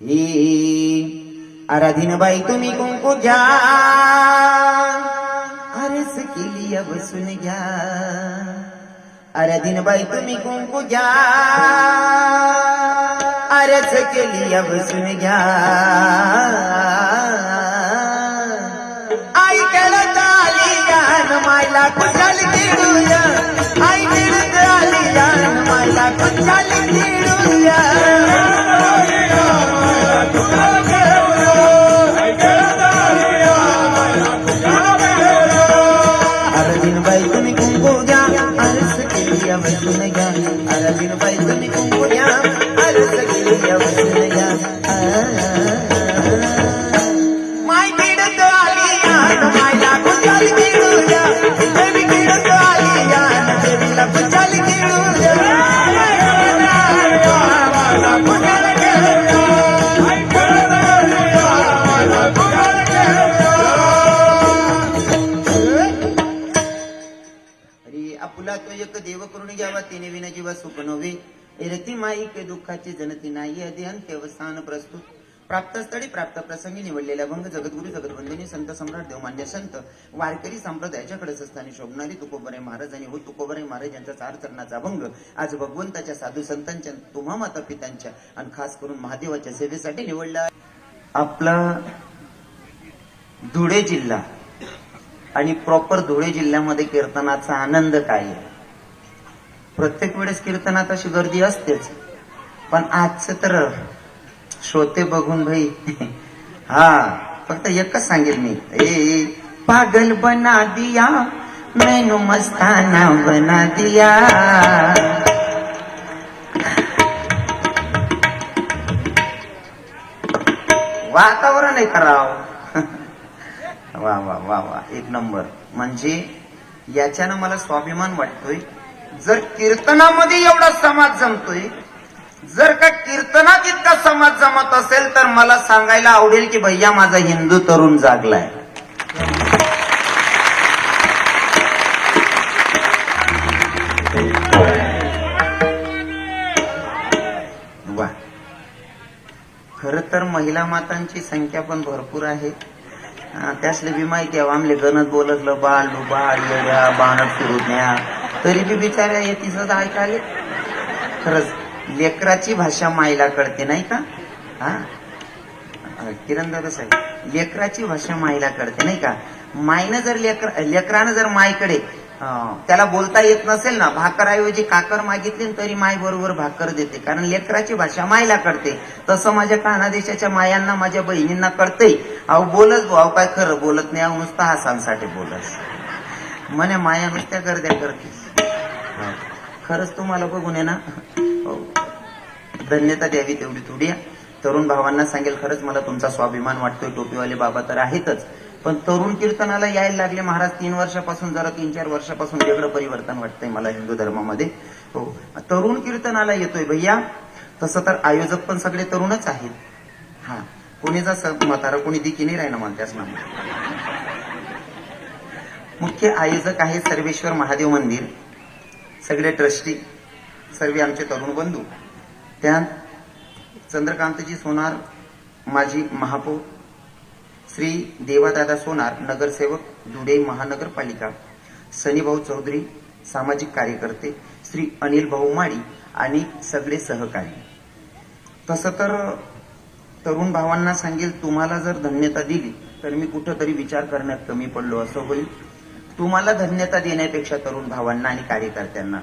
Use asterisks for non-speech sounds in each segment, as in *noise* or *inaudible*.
ही आराधीनबाई तुम्ही कुंकू घ्या. आरस केली या बसून घ्या. आराधीनबाई तुम्ही कुंकू घ्या. आरस केली या बसून घ्या. आई खेळत आली जान मायला कुशाल खेळूया आई खेळत आली जान मायला कुशाल खेळूया बाई तुम्ही दुःखाची जनती नाही आधी अंत्यवस्थान प्रस्तुत. प्राप्त स्थळी प्राप्त प्रसंगी निवडलेला भंग जगद्गुरु जगदवंदिनी संत सम्राट देवमान्य संत वारकरी संप्रदायाच्या कडसस्थानी शोभणारी तुकोबरे महाराज आणि हो तुकोबरे महाराज यांचा चार चरणाचा भंग आज भगवंताच्या साधू संतांच्या तुम्हा माता पितांच्या आणि खास करून महादेवाच्या सेवेसाठी निवडला. आपला धुळे जिल्हा आणि प्रॉपर धुळे जिल्ह्यामध्ये कीर्तनाचा आनंद काय आहे? प्रत्येक वेळेस कीर्तनात अशी गर्दी असतेच. पण आजचं तर श्रोते बघून भाई *laughs* हा फक्त एकच सांगेल मी. ए पागल बना दिया मेनू मस्ताना बना दिया. वातावरण आहे कराव *laughs* वा वा वा वा एक नंबर. म्हणजे याच्यानं मला स्वाभिमान वाटतोय. जर कीर्तनामध्ये एवढा समाज जमतोय जर का कीर्तनात इतका समाज जमत असेल तर मला सांगायला आवडेल की भैया माझा हिंदू तरुण जागलाय. खर तर महिला मातांची संख्या पण भरपूर आहे. त्यासले बी माहिती आहे आमले गणत बोलतलं बाळ बाळ येड्या बाणत फिरून्या तरी बी बिचाऱ्या येतीच ऐकाले खरंच. लेकराची भाषा मायला कळते नाही का? हा? किरण दादा साहेब लेकराची भाषा मायला कळते नाही का? मायनं जर लेकर लेकरानं जर मायकडे त्याला बोलता येत नसेल ना भाकरऐवजी काकर मागितली तरी माय बरोबर भाकर देते. कारण लेकराची भाषा मायला कळते. तसं माझ्या कानादेशाच्या मायांना माझ्या बहिणींना कळतंय. अहो बोलत भाऊ काय खरं बोलत नाही अहो नुसतं हसांसाठी बोलत. म्हणे माया नुसत्या गर्द्या करते. खरंच तुम्हाला बघून आहे ना? हो. धन्यता द्यावी तेवढी थोडी तरुण भावांना सांगेल खरंच मला तुमचा स्वाभिमान वाटतोय टोपीवाले बाबा तर आहेतच. पण तरुण कीर्तनाला यायला लागले महाराज तीन वर्षापासून जरा तीन चार वर्षापासून वेगळं परिवर्तन वाटतंय मला हिंदू धर्मामध्ये. हो. तरुण कीर्तनाला येतोय भैया तसं तर आयोजक पण सगळे तरुणच आहेत. हा. कोणी जसं म्हातारा कोणी दिकी नाही राहिना मला त्याच नाव मुख्य आयोजक आहे सर्वेश्वर महादेव मंदिर सगळे ट्रस्टी सर्व आमचे तरुण बंधू. त्यात चंद्रकांतजी सोनार माजी महापौर श्री देवादादा सोनार नगरसेवक धुळे महानगरपालिका सनीभाऊ चौधरी सामाजिक कार्यकर्ते श्री अनिल भाऊ माळी आणि सगळे सहकारी. तसं तर तरुण भावांना सांगेल तुम्हाला जर धन्यता दिली तर मी कुठंतरी विचार करण्यात कमी पडलो असं होईल. तुम्हाला धन्यता देण्यापेक्षा तरुण भावांना आणि कार्यकर्त्यांना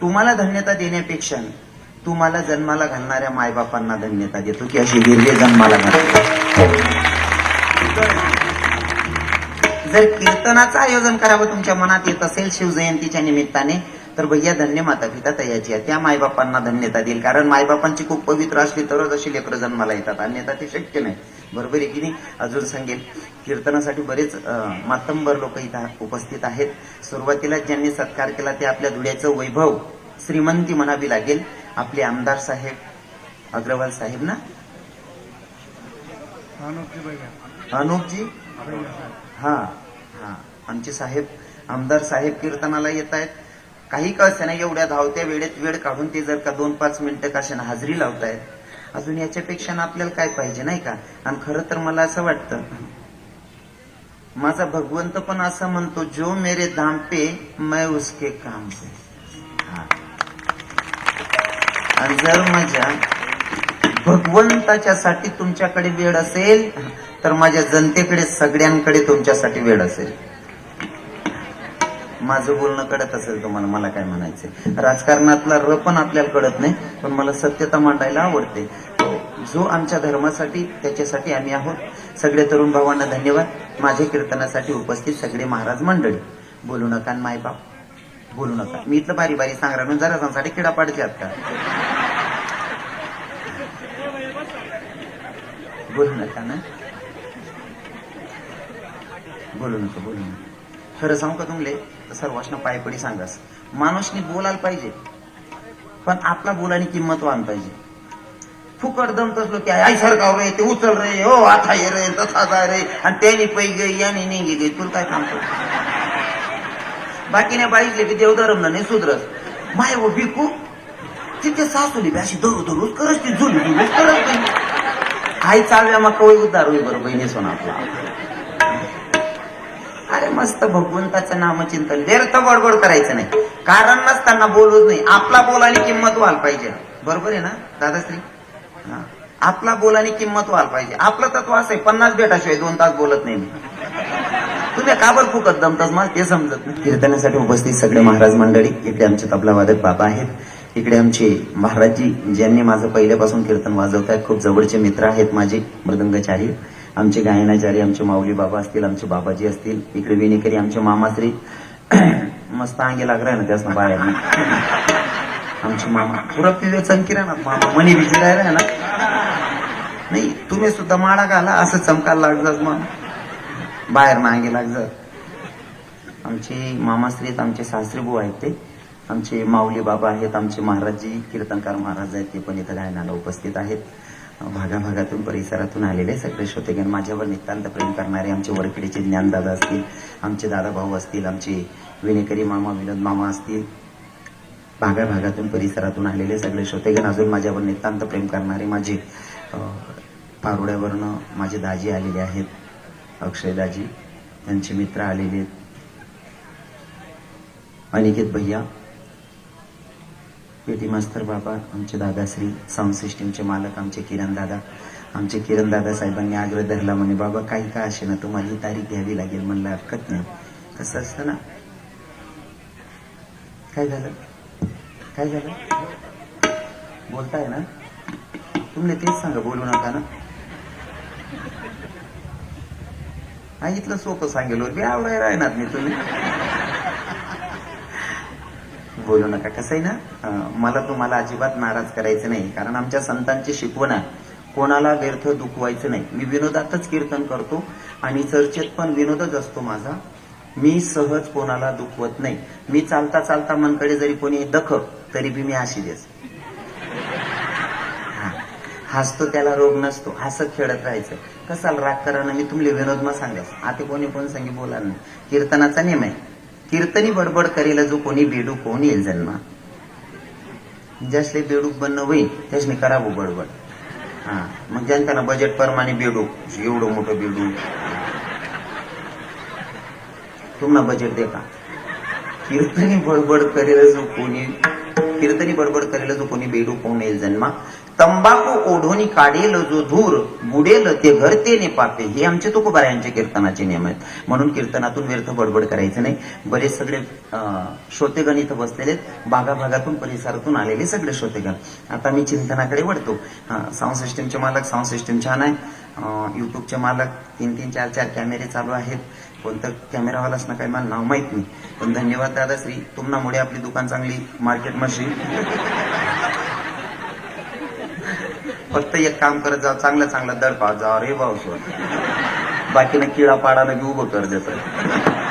तुम्हाला धन्यता देण्यापेक्षा तुम्हाला जन्माला घालणाऱ्या मायबापांना धन्यता देतो की अशी वीर्य जन्माला घालतो जर कीर्तनाचं आयोजन करावं तुमच्या मनात येत असेल शिवजयंतीच्या निमित्ताने तर भैया धन्य माता पिता तयाची आहे त्या मायबापांना धन्यता देईल कारण मायबापांची खूप पवित्र असली तरच अशी लेकरं जन्माला येतात. अन्यथा ते शक्य नाही. बरोबर आहे की नाही? अजून सांगेल कीर्तनासाठी बरेच मातंबर लोक इथं उपस्थित आहेत. सुरुवातीला ज्यांनी सत्कार केला ते आपल्या धुळ्याचं वैभव श्रीमंती म्हणावी लागेल. आपले आमदार साहेब अग्रवाल साहेब ना? अनुपजी? हा हा. आमचे साहेब आमदार साहेब कीर्तनाला येत आहेत. काही का असे एवढ्या धावत्या वेळेत वेळ काढून ते जर का दोन पाच मिनिटं कशाने हाजरी लावतायत अजून याच्यापेक्षा ना आपल्याला काय पाहिजे नाही का? आणि खरं तर मला असं वाटतं माझा भगवंत पण असं म्हणतो जो मेरे धाम पे मैं उसके काम पे हा. जर माझ्या भगवंताच्यासाठी तुमच्याकडे वेळ असेल तर माझ्या जनतेकडे सगळ्यांकडे तुमच्यासाठी वेळ असेल. माझं बोलणं कळत असेल तुम्हाला मला काय म्हणायचं राजकारणातला र पण आपल्याला कळत नाही पण मला सत्यता मांडायला आवडते. जो आमच्या धर्मासाठी त्याच्यासाठी आम्ही आहोत. सगळे तरुण भावांना धन्यवाद. माझ्या कीर्तनासाठी उपस्थित सगळे महाराज मंडळी. बोलू नका आणि मायबाप. बोलू नका. मी इथलं बारी बारी सांगणार जरा सांगसाठी किडा पाडचे का? बोलू नका ना. बोलू नका बोलू नका. खरं सांगू का तुमले सर्वांना पायपडी सांगास. माणूसनी बोलायला पाहिजे पण आपला बोलानी किंमतवान पाहिजे. फुकट दम तसलो की आई सरकाव रे ते उचल रे हो आता ये रे तथा जाय रे आणि त्याने पै गई याने निघी गई तुला काय सांगतो? बाकीने बाईजले की देवधर्म नाही सुधरस माय वो भिकू तिथे सासूली बी अशी दरू धरू करच ती झुली झुली करत नाही आई चालव्या मग कवय उद्धार होई बरं बहिणी सोन आपला. अरे मस्त भगवंताचं नामचिंतन. व्यर्थ बडबड करायचं नाही. कारण नसताना बोलूच नाही. आपला बोलाने किंमत व्हायला पाहिजे. बरोबर आहे ना दादाश्री? हा. आपला बोलाने किंमत व्हायला पाहिजे. आपलं तत्व असं आहे पन्नास बेटाशिवाय दोन तास बोलत नाही मी. तुम्ही काबर फुकत दमताच मला ते समजत नाही. कीर्तनासाठी उपस्थित सगळे महाराज मंडळी इथे आमचे तबला वादक बाबा आहेत. इकडे आमचे महाराजजी ज्यांनी माझं पहिल्यापासून कीर्तन वाजवत आहेत खूप जवळचे मित्र आहेत माझे मृदंगाचारी. आमचे गायनाचारी आमचे माऊली बाबा असतील आमचे बाबाजी असतील. इकडे विणेकरी आमचे मामाश्री. *clears throat* मस्त अंगी लागलाय ना त्यासनं बाहेर *clears throat* आमचे मामा. पुरा पिवे चमकी ना मामा मनी बिजी ना. नाही तुम्ही सुद्धा माळा घाला असं चमकायला लागतात मग बाहेर अंगी लागलं आमचे मामाश्री आहेत आमचे सासरे भाऊ आहेत ते. आमचे माऊली बाबा आहेत आमचे महाराजजी कीर्तनकार महाराज आहेत ते पण इथं गायनाला उपस्थित आहेत. भागाभागातून परिसरातून आलेले सगळे श्रोतेगण माझ्यावर नितांत प्रेम करणारे आमचे वरकडीचे ज्ञानदादा असतील आमचे दादा भाऊ असतील आमचे विनेकरी मामा विनोद मामा असतील. भागाभागातून परिसरातून आलेले सगळे श्रोतेगण अजून माझ्यावर नितांत प्रेम करणारे माझे अं, पारोड्यावरनं माझे दाजी आलेले आहेत. अक्षय दाजी त्यांचे मित्र आलेले आहेत. अनिकेत भैया पेटी मास्तर बाबा आमचे दादाश्री साऊंड सिस्टीमचे मालक आमचे किरण दादा. आमचे किरण दादा साहेबांनी आग्रह धरला म्हणे बाबा काही का असे ना तुम्हाला ही तारीख घ्यावी लागेल म्हणलं हरकत नाही. कसं असतं ना? काय झालं? काय झालं? बोलताय ना? तुम्ही तेच सांगा बोलू नका ना? हा इथलं सोपं सांगेल बी आवडाय राहणार नाही तुम्ही. बोलू नका. कसं आहे ना मला तुम्हाला अजिबात नाराज करायचं नाही. कारण आमच्या संतांची शिकवण आहे. कोणाला व्यर्थ दुखवायचं नाही. मी विनोदातच कीर्तन करतो आणि चर्चेत पण विनोदच असतो माझा. मी सहज कोणाला दुखवत नाही. मी चालता चालता मनकडे जरी कोणी दख तरी बी मी अशी देस हसतो त्याला रोग नसतो. हसत खेळत राहायचं. कसाल राग करा मी तुमले विनोद मग सांगास आता कोणी कोण सांगी बोला नाही. कीर्तनाचा नियम आहे. कीर्तनी बडबड करेल जो कोणी बेडूक कोण येईल जन्मा? ज्यासले बेडूक बनणं होईल त्यासने करावं बडबड. हा मग जनताना बजेट प्रमाणे बेडूक एवढं मोठं बेडूक तुम्हाला बजेट दे का कीर्तनी बडबड करेल जो कोणी कीर्तनी बडबड करेल जो कोणी बेडू कोण येईल जन्मा? तंबाखू ओढोनी काढेल जो धूर बुडेल ते घर ते ने पापे हे आमचे तुकोबारायांचे कीर्तनाचे नियम आहेत. म्हणून कीर्तनातून व्यर्थ बडबड करायचं नाही. बरेच सगळे श्रोतेगण इथं बसलेले आहेत. भागाभागातून परिसरातून आलेले सगळे श्रोतेगण. आता मी चिंतनाकडे वळतो. साऊंड सिस्टीमचे मालक साऊंड सिस्टीम छान आहे. युट्यूबचे मालक तीन तीन चार चार कॅमेरे चालू आहेत. कोणतं कॅमेरावालाच ना काही मला नाव माहीत नाही. पण धन्यवाद दादा श्री तुम्हामुळे आपली दुकान चांगली मार्केट मशीन फक्त एक काम करत जा चांगलं चांगलं दर पाव जा रे भाऊ सोड. बाकीनं किडा पाडानं बी उभं कर देत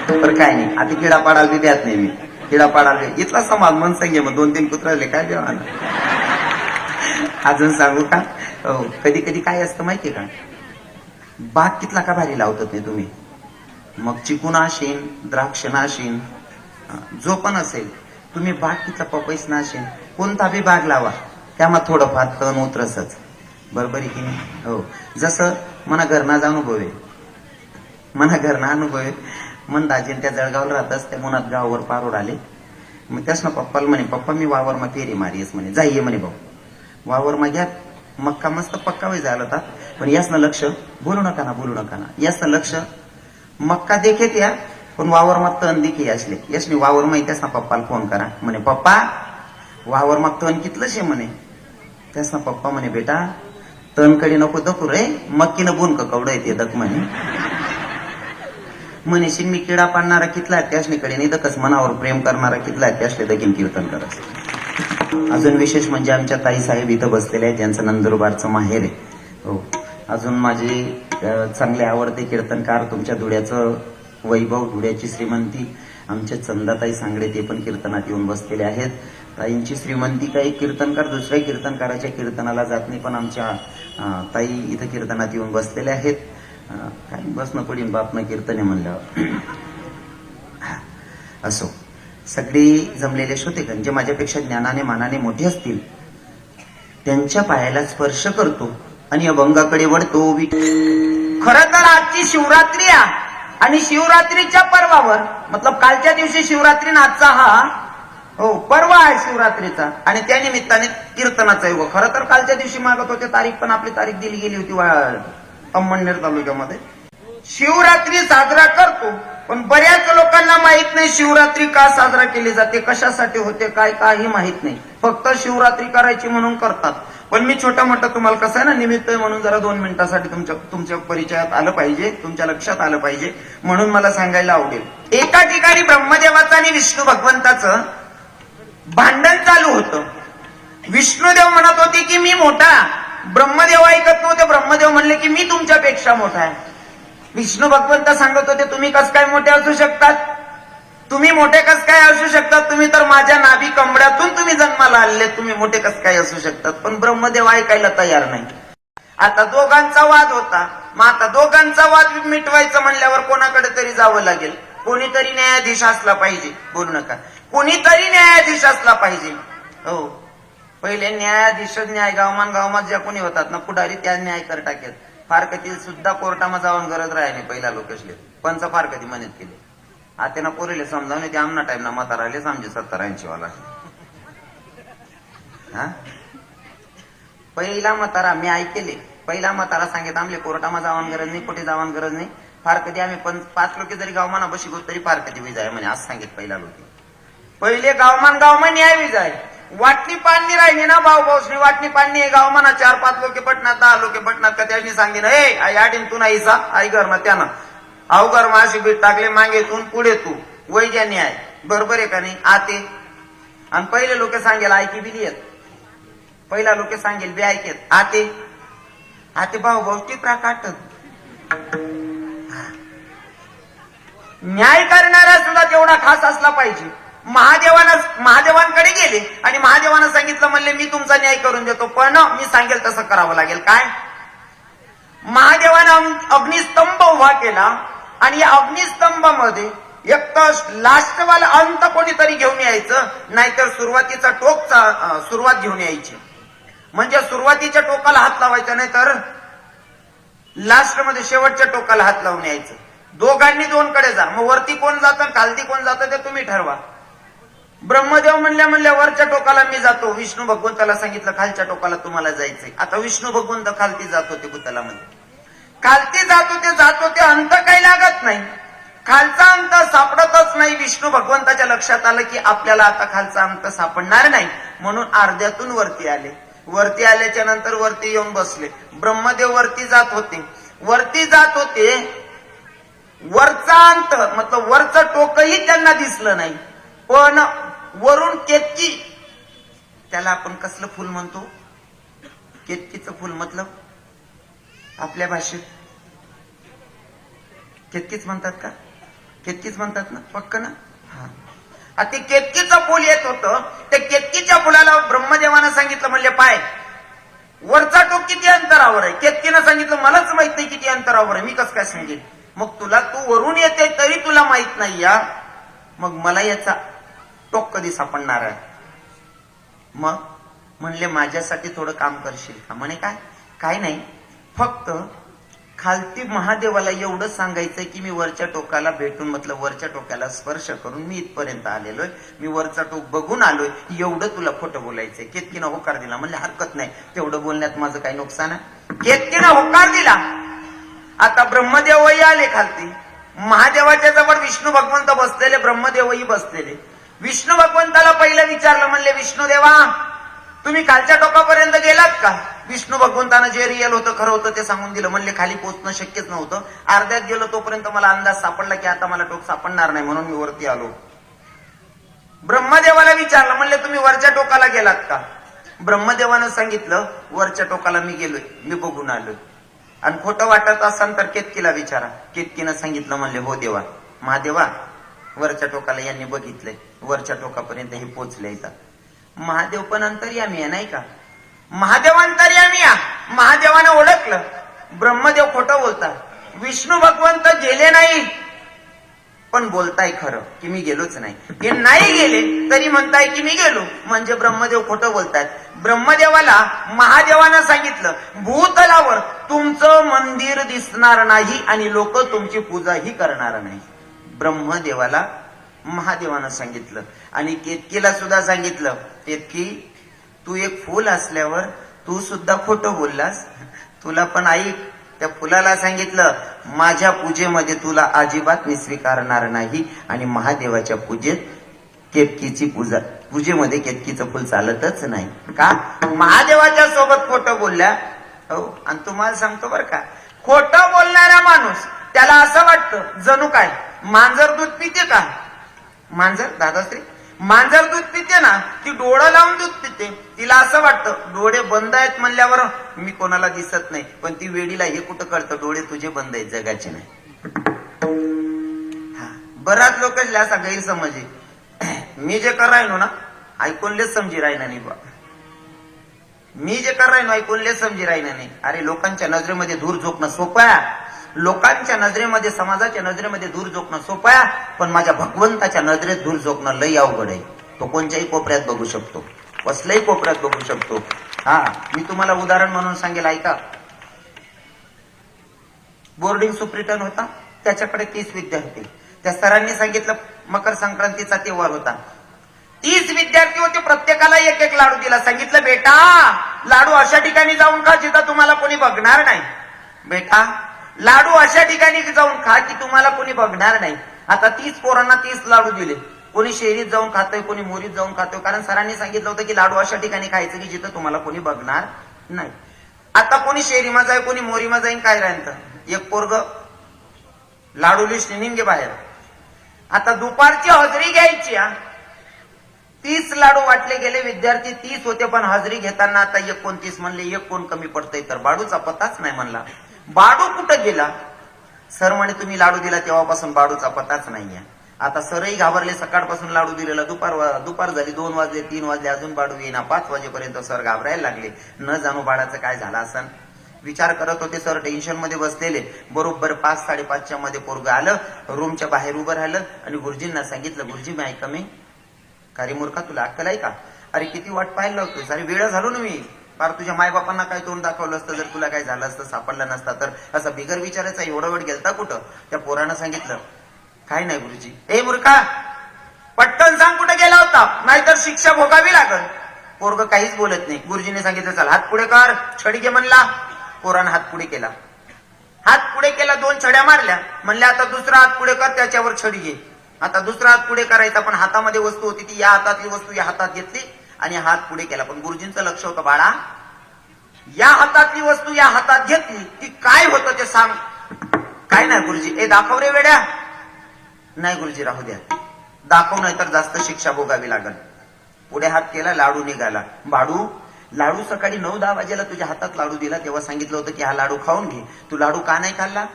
तर काय नाही आता किडा पाडायला बी द्यात नाही मी. किडा पाडायला इथला समाज मन संगे मग दोन तीन कुत्राले काय देवा अजून सांगू का? हो, कधी कधी काय असतं माहितीये का? बाग कितला का भारी लावतात नाही तुम्ही? मग चिकून आशीन द्राक्ष नाशीन जो पण असेल तुम्ही बाग कितला पपईस नाशीन कोणता बी बाग लावा. त्यामध्ये थोडंफार तण उतरसच. बरोबर आहे की नाही? हो. जसं मना घरनाचा अनुभव आहे. मना घरना अनुभव आहे. मन दाजीन त्या जळगावला राहतच त्या मुनात गावावर पारोड आले. मग त्याच ना पप्पाला म्हणे पप्पा मी वावर मग फेरी मारीस म्हणे. जाईये म्हणे भाऊ. वावर मग घ्या. मक्का मस्त पक्का वय झाला होता. पण यास ना लक्ष बोलू नका ना बोलू नका ना. याच ना लक्ष मक्का देखेत या पण वावर मग तण दिखे असले यशने वावर माही ना पप्पाला फोन करा. म्हणे पप्पा वावर मग तण कितलं शे म्हणे. त्यास ना पप्पा म्हणे बेटा तणकडे नको दखू रे. मक्कीनं बुन का कवडं येते दक म्हणे. म्हणेशी मी किडा पाडणारा कितला त्यासनीकडे नाही दकच मनावर प्रेम करणारा कितला त्यासले दकीन कीर्तन करस. अजून विशेष म्हणजे आमच्या ताई साहेब इथं बसलेले आहेत ज्यांचं नंदुरबारचं माहेर आहे. हो. अजून माझे चांगले आवडते कीर्तनकार तुमच्या धुड्याचं वैभव धुड्याची श्रीमंती आमचे चंदाताई सांगडे ते पण कीर्तनात येऊन बसलेले आहेत. ताईंची श्रीमंती काही कीर्तनकार दुसऱ्या कीर्तनकाराच्या कीर्तनाला जात नाही पण आमच्या ताई इथं कीर्तनात येऊन बसलेले आहेत. अ, काय बसणं पडीन बापनं कीर्तन म्हणल्यावर. *coughs* असो. सगळे जमलेले श्रोतेगण जे माझ्यापेक्षा ज्ञानाने मानाने मोठे असतील त्यांच्या पायाला स्पर्श करतो आणि अभंगाकडे वळतो. खर तर आजची शिवरात्री आणि शिवरात्रीच्या पर्वावर मतलब कालच्या दिवशी शिवरात्री आजचा हा हो परवा आहे शिवरात्रीचा. आणि त्या निमित्ताने कीर्तनाचा योग. खरं तर कालच्या दिवशी मागत होते तारीख पण आपली तारीख दिली गेली होती वा- अंमळनेर तालुक्यामध्ये. शिवरात्री साजरा करतो पण बऱ्याच लोकांना माहीत नाही शिवरात्री का साजरा केली जाते कशासाठी होते काय काही माहीत नाही. फक्त शिवरात्री करायची म्हणून करतात. पण मी छोटा मोठा तुम्हाला कसं आहे ना निमित्त आहे म्हणून जरा दोन मिनिटासाठी तुमच्या तुमच्या परिचयात आलं पाहिजे तुमच्या लक्षात आलं पाहिजे म्हणून मला सांगायला आवडेल. एका ठिकाणी ब्रह्मदेवाचं आणि विष्णू भगवंताचं भांडण चालू होतं. विष्णुदेव म्हणत होते की मी मोठा. ब्रह्मदेव ऐकत नव्हते. ब्रह्मदेव म्हणले की मी तुमच्यापेक्षा मोठा आहे. विष्णू भगवंत सांगत होते तुम्ही कस काय मोठे असू शकतात? तुम्ही मोठे कस काय असू शकतात? तुम्ही तर माझ्या नाभी कंबड्यातून तुम्ही जन्माला आले तुम्ही मोठे कस काय असू शकतात? पण ब्रह्मदेव ऐकायला तयार नाही. आता दोघांचा वाद होता. मग आता दोघांचा वाद मिटवायचा म्हणल्यावर कोणाकडे तरी जावं लागेल. कोणीतरी न्यायाधीश असला पाहिजे. बोलू नका. कुणीतरी न्यायाधीश असला पाहिजे. हो. पहिले न्यायाधीश न्याय गावमान गावमात ज्या कोणी होतात ना पुढारी त्या न्याय कर टाकेल. फार कधी सुद्धा कोर्टामध्ये जाऊन गरज राहिले पहिला लोकेशले. पंच फार कधी केले. आता पोरीले समजावून ते आमना टाइम ना मता राहिले समजे सत्तर ऐंशी वाला हा? पहिला मतारा मी ऐकेले. पहिला मतारा सांगित आमले कोर्टामध्ये जावान गरज नाही कुठे जावान गरज नाही. फार कधी आम्ही पण पाच लोक जरी गावमाना बशी गो तरी फार कधी विजाय म्हणे आज सांगित पहिला लोक. पहिले गावमान गावमान यावी जाय. वाटणी पाणी राहिली ना भाऊ भाऊसनी वाटणी पाणी आहे गावमाना. चार पाच लोके पटनात दहा लोके पटनात का त्याने सांगेन हे आई आडीन तू नाही सा आई घर ना त्यानं. अवघर माशी बीट टाकले मागे तू पुढे तू. वैजानी आहे. बरोबर आहे का नाही? आते. आणि पहिले लोक सांगेल ऐकी बिली येत पहिला लोक सांगेल बी ऐकेत आते. आते भाऊ भाऊ टिपरा काटत. न्याय करणारा सुद्धा तेवढा खास असला पाहिजे. महादेवानं महादेवांकडे गेले. आणि महादेवानं सांगितलं म्हणले मी तुमचा न्याय करून देतो पण मी सांगेल तसं करावं लागेल. काय? महादेवानं अग्निस्तंभ उभा केला. आणि या अग्निस्तंभामध्ये एक तर लास्टवाला अंत कोणीतरी घेऊन यायचं नाहीतर सुरुवातीचा टोकचा सुरुवात घेऊन यायची. म्हणजे सुरुवातीच्या टोकाला हात लावायचा नाही तर लास्टमध्ये शेवटच्या टोकाला हात लावून यायचं. दोघांनी दोन कडे जा. मग वरती कोण जातं खालती कोण जातं ते तुम्ही ठरवा. ब्रह्मदेव म्हणल्या म्हणल्या वरच्या टोकाला मी जातो. विष्णू भगवंताला सांगितलं खालच्या टोकाला तुम्हाला जायचंय. आता विष्णू भगवंत खालती जात होते भूतलामध्ये. खालती जात होते जात होते अंत काही लागत नाही. खालचा अंत सापडतच नाही. विष्णू भगवंताच्या लक्षात आलं की आपल्याला आता खालचा अंत सापडणार नाही. म्हणून अर्ध्यातून वरती आले. वरती आल्याच्यानंतर वरती येऊन बसले. ब्रह्मदेव वरती जात होते. वरती जात होते वरचा अंत मतलब वरचं टोकही त्यांना दिसलं नाही. पण वरून केतकी. त्याला आपण कसलं फुल म्हणतो? केतकीचं फुल मतलब? आपल्या भाषेत. केतकीच म्हणतात का? केतकीच म्हणतात ना? पक्क ना? हा. ते केतकीचं फुल येत होतं. त्या केतकीच्या फुलाला ब्रह्मदेवानं सांगितलं म्हणले पाय वरचा टोक किती अंतरावर आहे? केतकीनं सांगितलं मलाच माहीत नाही किती अंतरावर आहे. मी कसं काय सांगेन? मग तुला तू वरून येते तरी तुला माहीत नाही या. मग मला याचा टोक कधी सापडणार आहे? मग? म्हणले माझ्यासाठी थोडं काम करशील का? म्हणे काय? काय नाही. फक्त खालती महादेवाला एवढं सांगायचंय की मी वरच्या टोकाला भेटून म्हटलं वरच्या टोकाला स्पर्श करून मी इथपर्यंत आलेलोय. मी वरचा टोक बघून आलोय. एवढं तुला खोटं बोलायचंय. केतकीनं होकार दिला. म्हणले हरकत नाही. तेवढं बोलण्यात माझं काही नुकसान आहे. केतकीनं होकार दिला. आता ब्रह्मदेवही आले खालती. महादेवाच्या जवळ विष्णू भगवंत बसलेले ब्रह्मदेवही बसलेले. विष्णू भगवंताला पहिलं विचारलं म्हणले विष्णू देवा तुम्ही खालच्या टोकापर्यंत गेलात का? विष्णू भगवंतानं जे रिअल होतं खरं होतं ते सांगून दिलं. म्हणले खाली पोहोचणं शक्यच नव्हतं. अर्ध्यात गेलो तोपर्यंत मला अंदाज सापडला की आता मला टोक सापडणार नाही म्हणून मी वरती आलो. ब्रह्मदेवाला विचारलं म्हणले तुम्ही वरच्या टोकाला गेलात का? ब्रह्मदेवानं सांगितलं वरच्या टोकाला मी गेलोय मी बघून आलोय. आणि खोटं वाटत असाल तर केतकीला विचारा. केतकीनं सांगितलं म्हणले हो देवा महादेवा वरच्या टोकाला यांनी बघितलंय. वरच्या टोकापर्यंत हे पोचले इथं. महादेव पण अंतर्यामी आहे नाही का? महादेव अंतर्यामी या महादेवानं ओळखलं. ब्रह्मदेव खोटं बोलता. विष्णू भगवंत गेले नाही. पण बोलताय खरं की मी गेलोच नाही. हे नाही गेले तरी म्हणताय की मी गेलो. म्हणजे ब्रह्मदेव खोटं बोलतायत. ब्रह्मदेवाला महादेवानं सांगितलं भूतलावर तुमचं मंदिर दिसणार नाही आणि लोक तुमची पूजाही करणार नाही. ब्रह्मदेवाला महादेवानं सांगितलं. आणि केतकीला सुद्धा सांगितलं. केतकी तू एक फुल असल्यावर तू सुद्धा खोटं बोललास. तुला पण ऐक. त्या फुलाला सांगितलं माझ्या पूजेमध्ये तुला अजिबात मी स्वीकारणार नाही. आणि महादेवाच्या पूजेत केतकीची पूजा पूजेमध्ये केतकीचं फुल चालतच नाही. का? महादेवाच्या सोबत खोटं बोलल्या. हो आणि तुम्हाला सांगतो बरं का. खोटं बोलणारा माणूस त्याला असं वाटतं जणू काय? मांजर दूध पिते का? मांजर दादाश्री? मांजर दूध पिते ना ती डोळा लावून दूध पिते. तिला असं वाटतं डोळे बंद आहेत म्हणल्यावर मी कोणाला दिसत नाही. पण ती वेडीला हे कुठं कळतं? डोळे तुझे बंद आहेत जगाचे नाही. हा, बराच लोक असा गैरसमज आहे. मी जे कर राहिनो ना ऐकूनलेच समजी राहिना नाही बा मी जे कर राहिनो ऐकूनलेच समजी राहिना नाही. अरे लोकांच्या नजरेमध्ये धूर झोपणं सोपं आहे. लोकांच्या नजरेमध्ये समाजाच्या नजरेमध्ये दूर झोकणं सोपं आहे पण माझ्या भगवंताच्या नजरेत दूर झोकणं लई अवघड आहे. तो कोणत्याही कोपऱ्यात बघू शकतो. कसल्याही कोपऱ्यात बघू शकतो. हा मी तुम्हाला उदाहरण म्हणून सांगेल ऐका. बोर्डिंग सुप्रिटन होता त्याच्याकडे तीस विद्यार्थी. त्या सरांनी सांगितलं मकर संक्रांतीचा तेव्हार होता. तीस विद्यार्थी होते प्रत्येकाला एक एक लाडू दिला. सांगितलं बेटा लाडू अशा ठिकाणी जाऊन खा जिथं तुम्हाला कोणी बघणार नाही. बेटा लाडू अशा ठिकाणी जाऊन खा की तुम्हाला कोणी बघणार नाही. आता तीस पोरांना तीस लाडू दिले. कोणी शेरीत जाऊन खातोय कोणी मोरीत जाऊन खातोय. कारण सरांनी सांगितलं होतं की लाडू अशा ठिकाणी खायचं की जिथं तुम्हाला कोणी बघणार नाही. आता कोणी शेरीमा जाय कोणी मोरीमा जाईन काय राहतं एक पोरग लाडू लिस्ट निघे बाहेर. आता दुपारची हजरी घ्यायची तीस लाडू वाटले गेले विद्यार्थी तीस होते पण हजरी घेताना आता एकोणतीस म्हणले एक कोण कमी पडतंय तर बाडूचा पताच नाही म्हणला. बाडू कुठं गेला? सर म्हणे तुम्ही लाडू दिला तेव्हापासून बाडूचा पताच नाहीये. आता सरही घाबरले सकाळपासून लाडू दिलेला दुपार दुपार झाली दोन वाजले तीन वाजले अजून बाडू येईना. पाच वाजेपर्यंत सर घाबरायला लागले. न जाणू बाळाचं काय झालं असन? विचार करत होते सर टेन्शनमध्ये बसलेले. बरोबर पाच साडेपाचच्या मध्ये पोरग आलं रूमच्या बाहेर उभं राहिलं आणि गुरुजींना सांगितलं गुरुजी मी ऐका मी. का रे मूर्खा तुला अक्कल आहे का? अरे किती वाट पाहिलं होतं अरे वेळ झालो ना मी. फार तुझ्या मायबापांना काय तोंड दाखवलं असतं जर तुला काय झालं असतं सापडलं नसता तर असं बिगर विचारायचा एवढा वेळ गेलता कुठं? त्या पोरानं सांगितलं काय नाही गुरुजी. ए मूर्खा पटकन सांग कुठे गेला होता? नाहीतर शिक्षा भोगावी लागल. पोरग काहीच बोलत नाही. गुरुजीने सांगितलं चल हात पुढे कर. छडी घे म्हणला. पोरानं हात पुढे केला. हात पुढे केला दोन छड्या मारल्या. म्हणल्या आता दुसरा हात पुढे कर त्याच्यावर छडी घे आता दुसरा हात पुढे करायचा पण हातामध्ये वस्तू होती ती या हातातली वस्तू या हातात घेतली. आणि हात पुढे केला. पण गुरुजींचं लक्ष होतं बाळा या हातातली वस्तू या हातात घेतली ती काय होतं ते सांग. काय नाही गुरुजी. ए दाखव रे वेड्या. नाही गुरुजी राहू द्या. दाखव नाही तर जास्त शिक्षा भोगावी लागल. पुढे हात केला लाडू निघाला. बाडू लाडू सकाळी नऊ दहा वाजेला तुझ्या हातात लाडू दिला तेव्हा सांगितलं होतं की हा लाडू खाऊन घे. तू लाडू का नाही खाल्ला?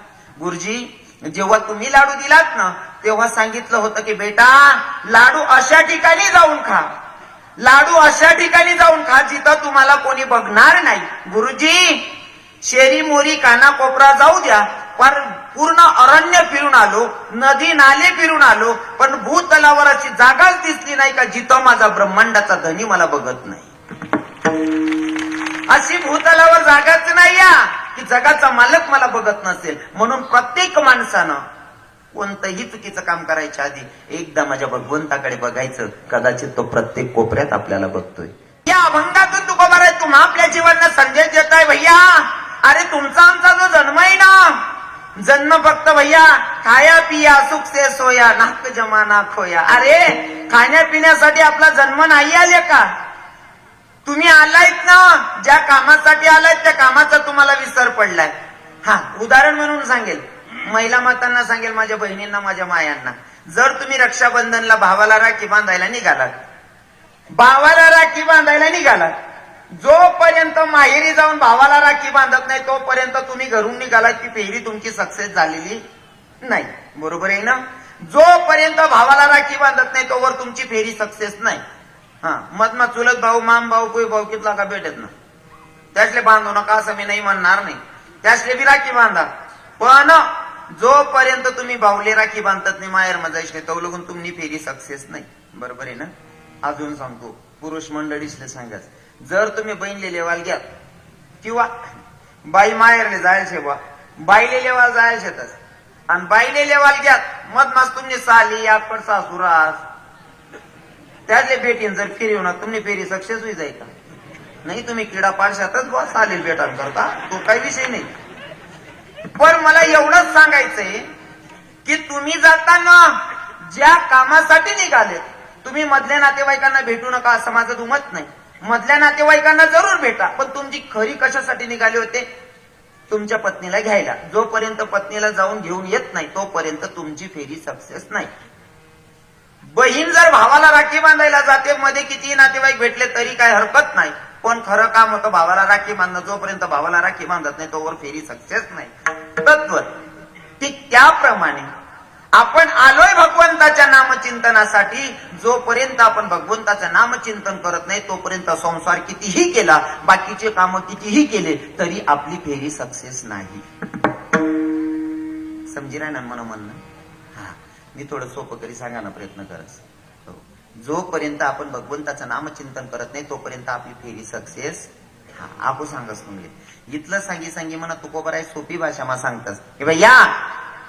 गुरुजी जेव्हा तुम्ही लाडू दिलात ना तेव्हा सांगितलं होतं की बेटा लाडू अशा ठिकाणी जाऊन खा. लाडू अशा ठिकाणी जाऊन खा जिथं तुम्हाला कोणी बघणार नाही. गुरुजी शेरी मोरी काना कोपरा जाऊ द्या. पण पूर्ण अरण्य फिरून आलो नदी नाले फिरून आलो पण भूतलावर अशी जागाच दिसली नाही का जिथं माझा ब्रह्मांडाचा धनी मला बघत नाही. अशी भूतलावर जागाच नाही या की जगाचा मालक मला बघत नसेल. म्हणून प्रत्येक माणसानं कोणतंही चुकीचं काम करायच्या आधी एकदा माझ्या भगवंताकडे बघायचं कदाचित तो प्रत्येक कोपऱ्यात आपल्याला बघतोय. या अभंगातून तुका बरं तुम्हा आपल्या जीवनाला संदेश देताय भैया. अरे तुमचा आमचा जो जन्म आहे ना जन्म फक्त भैया खाया पिया सुख से सोया नाक जमाना खोया. अरे खाण्यापिण्यासाठी आपला जन्म नाही आले का? तुम्ही आलायत ना ज्या कामासाठी आलायत त्या कामाचा तुम्हाला विसर पडलाय. हा उदाहरण म्हणून सांगेल. महिला मातांना सांगेल माझ्या बहिणींना माझ्या मायांना जर तुम्ही रक्षाबंधनला भावाला राखी बांधायला निघालात भावाला राखी बांधायला निघालात जोपर्यंत माहेरी जाऊन भावाला राखी बांधत नाही तोपर्यंत तुम्ही घरून निघालात की फेरी तुमची सक्सेस झालेली नाही. बरोबर आहे ना? जोपर्यंत भावाला राखी बांधत नाही तोवर तुमची फेरी सक्सेस नाही. हा मग चुलत भाऊ माम भाऊ कोई भाऊ कितला का भेटत ना त्यातले बांधू नका असं मी नाही म्हणणार नाही. त्याचले बी राखी बांधा. पण जोपर्यंत तुम्ही भाऊले राखी बांधतात नाही माहेर मजायच नाही तो लगून तुम्ही फेरी सक्सेस नाही. बरोबर आहे ना? अजून सांगतो पुरुष मंडळीसले सांगाच जर तुम्ही बहिणले लेवाल घ्या किंवा बाई माहेरले जायचे बा बाईले लेवाल जायचेतच आणि बाईले लेवाल घ्या मत मास तुम्ही साली आपण सासुरास त्यातले भेटीन जर फिरी होणार तुम्ही फेरी सक्सेस होई जाईल का? नाही तुम्ही क्रीडा पारशातच बुवा चालेल भेटा करता तो काही विषय नाही. पण मला एवढंच सांगायचंय की तुम्ही जाताना ज्या कामासाठी निघाले तुम्ही मधल्या नातेवाईकांना भेटू नका असं माझं दुमत नाही. मधल्या नातेवाईकांना जरूर भेटा पण तुमची खरी कशासाठी निघाले होते? तुमच्या पत्नीला घ्यायला. जोपर्यंत पत्नीला जाऊन घेऊन येत नाही तोपर्यंत तुमची फेरी सक्सेस नाही. बहीण जर भावाला राखी बांधायला जाते मध्ये किती नातेवाईक भेटले तरी काय हरकत नाही. पण खरं काम होतं भावाला राखी बांधणं. जोपर्यंत भावाला राखी बांधत नाही तोवर फेरी सक्सेस नाही. तत्व. ठीक त्याप्रमाणे. आपण आलोय भगवंताच्या नामचिंतनासाठी जोपर्यंत आपण भगवंताचं नामचिंतन करत नाही तोपर्यंत संसार कितीही केला बाकीचे काम कितीही केले तरी आपली फेरी सक्सेस नाही. समजी ना म्हणून म्हणणं? हा. मी थोडं सोपं करी सांगायला प्रयत्न करस हो. जोपर्यंत आपण भगवंताचं नामचिंतन करत नाही तोपर्यंत आपली फेरी सक्सेस हा आपू सांगस तुम्ही. इथलं सांगी सांगी म्हणा तू आहे सोपी भाषा मा सांगतास. की या!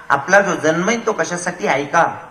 आपला जो जन्म आहे तो कशासाठी ऐका